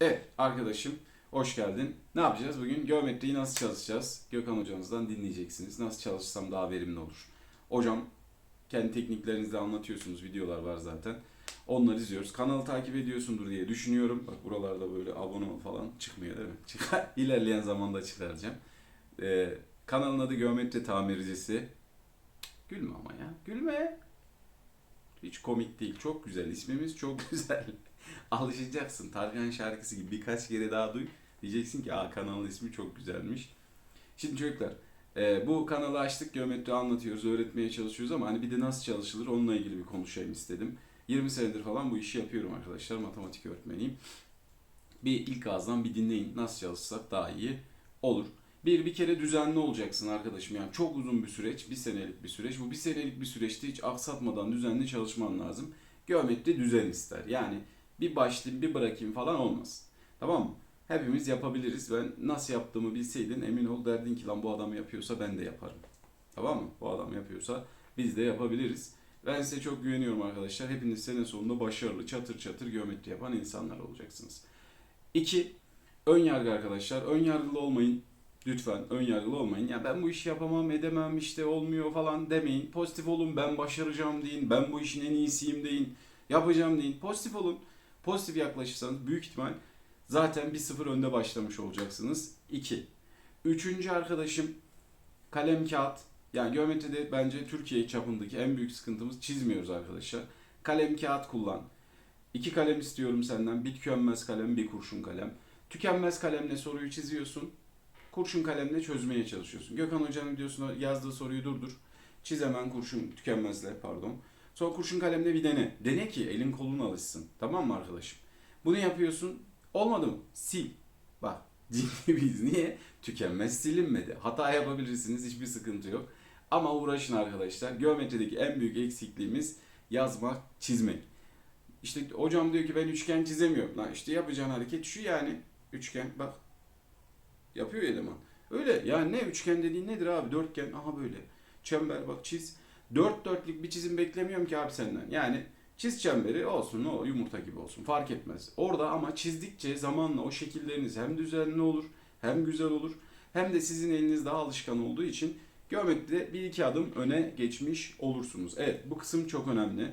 Evet arkadaşım hoş geldin. Ne yapacağız bugün? Geometriyi nasıl çalışacağız? Gökhan hocamızdan dinleyeceksiniz. Nasıl çalışsam daha verimli olur. Hocam kendi tekniklerinizi anlatıyorsunuz. Videolar var zaten. Onları izliyoruz. Kanalı takip ediyorsundur diye düşünüyorum. Bak buralarda böyle abone falan çıkmıyor değil mi? İlerleyen zamanda çıkaracağım. Ee, kanalın adı Geometri Tamircisi. Gülme ama ya. Gülme. Hiç komik değil. Çok güzel. İsmimiz çok güzel. Alışacaksın. Tarkan şarkısı gibi birkaç kere daha duy. Diyeceksin ki Aa, kanalın ismi çok güzelmiş. Şimdi çocuklar e, bu kanalı açtık. Geometri anlatıyoruz. Öğretmeye çalışıyoruz ama hani bir de nasıl çalışılır onunla ilgili bir konuşayım istedim. 20 senedir falan bu işi yapıyorum arkadaşlar. Matematik öğretmeniyim. Bir ilk ağızdan bir dinleyin. Nasıl çalışsak daha iyi olur. Bir, bir kere düzenli olacaksın arkadaşım. Yani çok uzun bir süreç, bir senelik bir süreç. Bu bir senelik bir süreçte hiç aksatmadan düzenli çalışman lazım. Geometri düzen ister. Yani bir başlayayım, bir bırakayım falan olmaz. Tamam mı? Hepimiz yapabiliriz. Ben nasıl yaptığımı bilseydin emin ol derdin ki lan bu adam yapıyorsa ben de yaparım. Tamam mı? Bu adam yapıyorsa biz de yapabiliriz. Ben size çok güveniyorum arkadaşlar. Hepiniz sene sonunda başarılı, çatır çatır geometri yapan insanlar olacaksınız. İki, ön yargı arkadaşlar. Ön yargılı olmayın. Lütfen ön yargılı olmayın. Ya ben bu işi yapamam, edemem, işte olmuyor falan demeyin. Pozitif olun, ben başaracağım deyin. Ben bu işin en iyisiyim deyin. Yapacağım deyin. Pozitif olun. Pozitif yaklaşırsanız büyük ihtimal zaten bir sıfır önde başlamış olacaksınız. 2. Üçüncü arkadaşım kalem kağıt. Yani geometride bence Türkiye çapındaki en büyük sıkıntımız çizmiyoruz arkadaşlar. Kalem kağıt kullan. İki kalem istiyorum senden. Bir tükenmez kalem, bir kurşun kalem. Tükenmez kalemle soruyu çiziyorsun. Kurşun kalemle çözmeye çalışıyorsun. Gökhan Hoca'nın videosunda yazdığı soruyu durdur. Çiz hemen kurşun tükenmezle pardon. Sonra kurşun kalemle bir dene. Dene ki elin kolun alışsın. Tamam mı arkadaşım? Bunu yapıyorsun. Olmadı mı? Sil. Bak ciddi biz niye? Tükenmez silinmedi. Hata yapabilirsiniz hiçbir sıkıntı yok. Ama uğraşın arkadaşlar. Geometrideki en büyük eksikliğimiz yazmak, çizmek. İşte hocam diyor ki ben üçgen çizemiyorum. Lan işte yapacağın hareket şu yani. Üçgen bak. Yapıyor eleman. Öyle yani ne üçgen dediğin nedir abi? Dörtgen aha böyle. Çember bak çiz. Dört dörtlük bir çizim beklemiyorum ki abi senden. Yani çiz çemberi olsun o yumurta gibi olsun fark etmez. Orada ama çizdikçe zamanla o şekilleriniz hem düzenli olur hem güzel olur. Hem de sizin eliniz daha alışkan olduğu için geometride bir iki adım öne geçmiş olursunuz. Evet bu kısım çok önemli.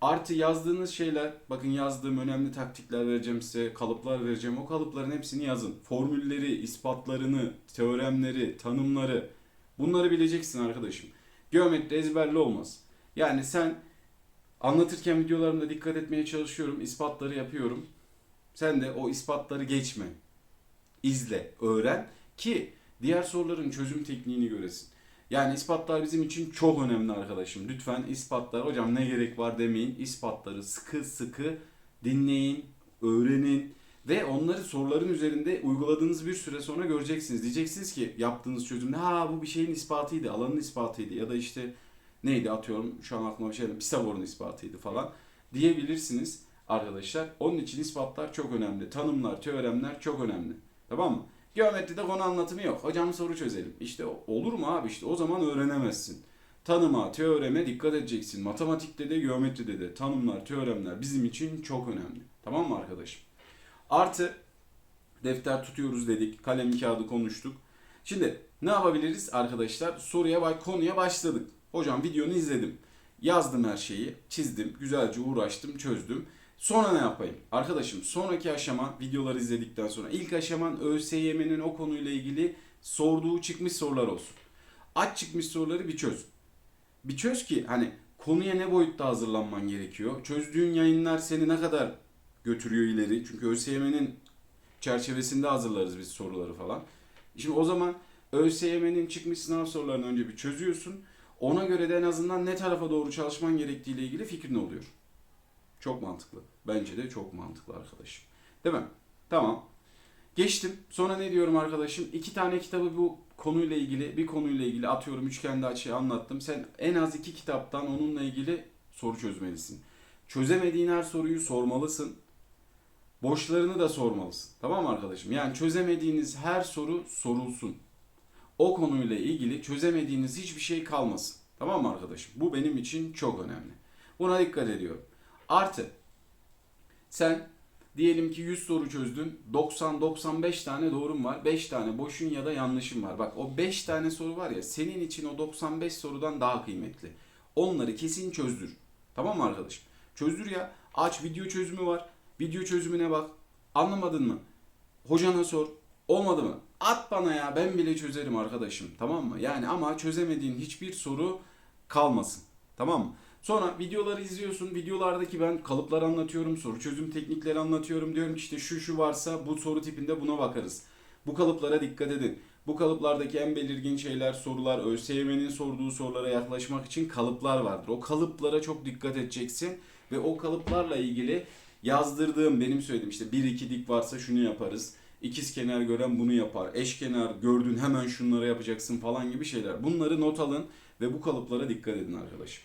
Artı yazdığınız şeyler, bakın yazdığım önemli taktikler vereceğim size, kalıplar vereceğim. O kalıpların hepsini yazın. Formülleri, ispatlarını, teoremleri, tanımları bunları bileceksin arkadaşım. Geometri ezberli olmaz. Yani sen anlatırken videolarımda dikkat etmeye çalışıyorum, ispatları yapıyorum. Sen de o ispatları geçme. İzle, öğren ki diğer soruların çözüm tekniğini göresin. Yani ispatlar bizim için çok önemli arkadaşım. Lütfen ispatlar hocam ne gerek var demeyin. İspatları sıkı sıkı dinleyin, öğrenin ve onları soruların üzerinde uyguladığınız bir süre sonra göreceksiniz. Diyeceksiniz ki yaptığınız çözümde ha bu bir şeyin ispatıydı, alanın ispatıydı ya da işte neydi atıyorum şu an aklıma bir şey Pisagor'un ispatıydı falan diyebilirsiniz arkadaşlar. Onun için ispatlar çok önemli. Tanımlar, teoremler çok önemli. Tamam mı? Geometride konu anlatımı yok. Hocam soru çözelim. İşte olur mu abi işte o zaman öğrenemezsin. Tanıma, teoreme dikkat edeceksin. Matematikte de geometride de tanımlar, teoremler bizim için çok önemli. Tamam mı arkadaşım? Artı defter tutuyoruz dedik. Kalem kağıdı konuştuk. Şimdi ne yapabiliriz arkadaşlar? Soruya bak konuya başladık. Hocam videonu izledim. Yazdım her şeyi, çizdim, güzelce uğraştım, çözdüm. Sonra ne yapayım? Arkadaşım sonraki aşama videoları izledikten sonra ilk aşaman ÖSYM'nin o konuyla ilgili sorduğu çıkmış sorular olsun. Aç çıkmış soruları bir çöz. Bir çöz ki hani konuya ne boyutta hazırlanman gerekiyor. Çözdüğün yayınlar seni ne kadar götürüyor ileri. Çünkü ÖSYM'nin çerçevesinde hazırlarız biz soruları falan. Şimdi o zaman ÖSYM'nin çıkmış sınav sorularını önce bir çözüyorsun. Ona göre de en azından ne tarafa doğru çalışman gerektiğiyle ilgili fikrin oluyor. Çok mantıklı. Bence de çok mantıklı arkadaşım. Değil mi? Tamam. Geçtim. Sonra ne diyorum arkadaşım? İki tane kitabı bu konuyla ilgili, bir konuyla ilgili atıyorum üçgende açıyı anlattım. Sen en az iki kitaptan onunla ilgili soru çözmelisin. Çözemediğin her soruyu sormalısın. Boşlarını da sormalısın. Tamam arkadaşım? Yani çözemediğiniz her soru sorulsun. O konuyla ilgili çözemediğiniz hiçbir şey kalmasın. Tamam mı arkadaşım? Bu benim için çok önemli. Buna dikkat ediyorum. Artı sen Diyelim ki 100 soru çözdün. 90-95 tane doğrum var. 5 tane boşun ya da yanlışın var. Bak o 5 tane soru var ya senin için o 95 sorudan daha kıymetli. Onları kesin çözdür. Tamam mı arkadaşım? Çözdür ya. Aç video çözümü var. Video çözümüne bak. Anlamadın mı? Hocana sor. Olmadı mı? At bana ya ben bile çözerim arkadaşım. Tamam mı? Yani ama çözemediğin hiçbir soru kalmasın. Tamam mı? Sonra videoları izliyorsun. Videolardaki ben kalıplar anlatıyorum. Soru çözüm teknikleri anlatıyorum. Diyorum ki işte şu şu varsa bu soru tipinde buna bakarız. Bu kalıplara dikkat edin. Bu kalıplardaki en belirgin şeyler, sorular, ÖSYM'nin sorduğu sorulara yaklaşmak için kalıplar vardır. O kalıplara çok dikkat edeceksin ve o kalıplarla ilgili yazdırdığım, benim söylediğim işte 1-2 dik varsa şunu yaparız. İkiz kenar gören bunu yapar. Eşkenar gördün hemen şunları yapacaksın falan gibi şeyler. Bunları not alın ve bu kalıplara dikkat edin arkadaşım.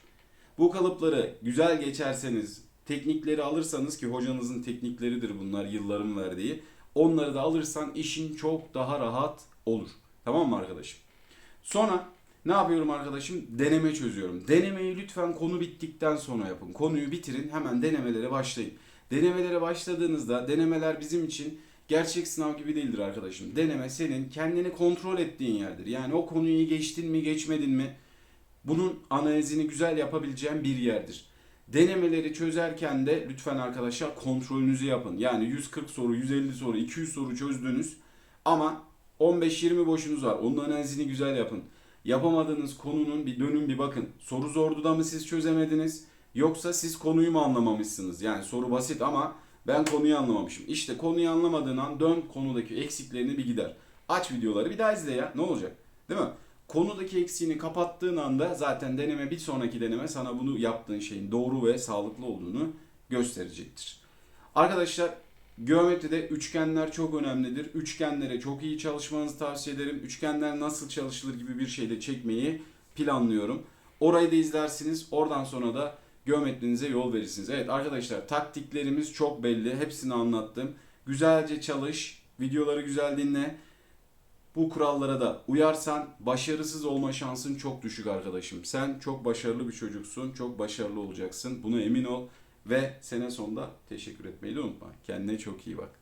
Bu kalıpları güzel geçerseniz, teknikleri alırsanız ki hocanızın teknikleridir bunlar yılların verdiği. Onları da alırsan işin çok daha rahat olur. Tamam mı arkadaşım? Sonra ne yapıyorum arkadaşım? Deneme çözüyorum. Denemeyi lütfen konu bittikten sonra yapın. Konuyu bitirin hemen denemelere başlayın. Denemelere başladığınızda denemeler bizim için gerçek sınav gibi değildir arkadaşım. Deneme senin kendini kontrol ettiğin yerdir. Yani o konuyu geçtin mi geçmedin mi bunun analizini güzel yapabileceğin bir yerdir. Denemeleri çözerken de lütfen arkadaşlar kontrolünüzü yapın. Yani 140 soru, 150 soru, 200 soru çözdünüz ama 15-20 boşunuz var. Onun analizini güzel yapın. Yapamadığınız konunun bir dönün bir bakın. Soru zordu da mı siz çözemediniz? Yoksa siz konuyu mu anlamamışsınız? Yani soru basit ama ben konuyu anlamamışım. İşte konuyu anlamadığın an dön konudaki eksiklerini bir gider. Aç videoları bir daha izle ya. Ne olacak? Değil mi? Konudaki eksiğini kapattığın anda zaten deneme bir sonraki deneme sana bunu yaptığın şeyin doğru ve sağlıklı olduğunu gösterecektir. Arkadaşlar geometride üçgenler çok önemlidir. Üçgenlere çok iyi çalışmanızı tavsiye ederim. Üçgenler nasıl çalışılır gibi bir şey de çekmeyi planlıyorum. Orayı da izlersiniz. Oradan sonra da geometrinize yol verirsiniz. Evet arkadaşlar taktiklerimiz çok belli. Hepsini anlattım. Güzelce çalış. Videoları güzel dinle. Bu kurallara da uyarsan başarısız olma şansın çok düşük arkadaşım. Sen çok başarılı bir çocuksun. Çok başarılı olacaksın. Buna emin ol. Ve sene sonunda teşekkür etmeyi de unutma. Kendine çok iyi bak.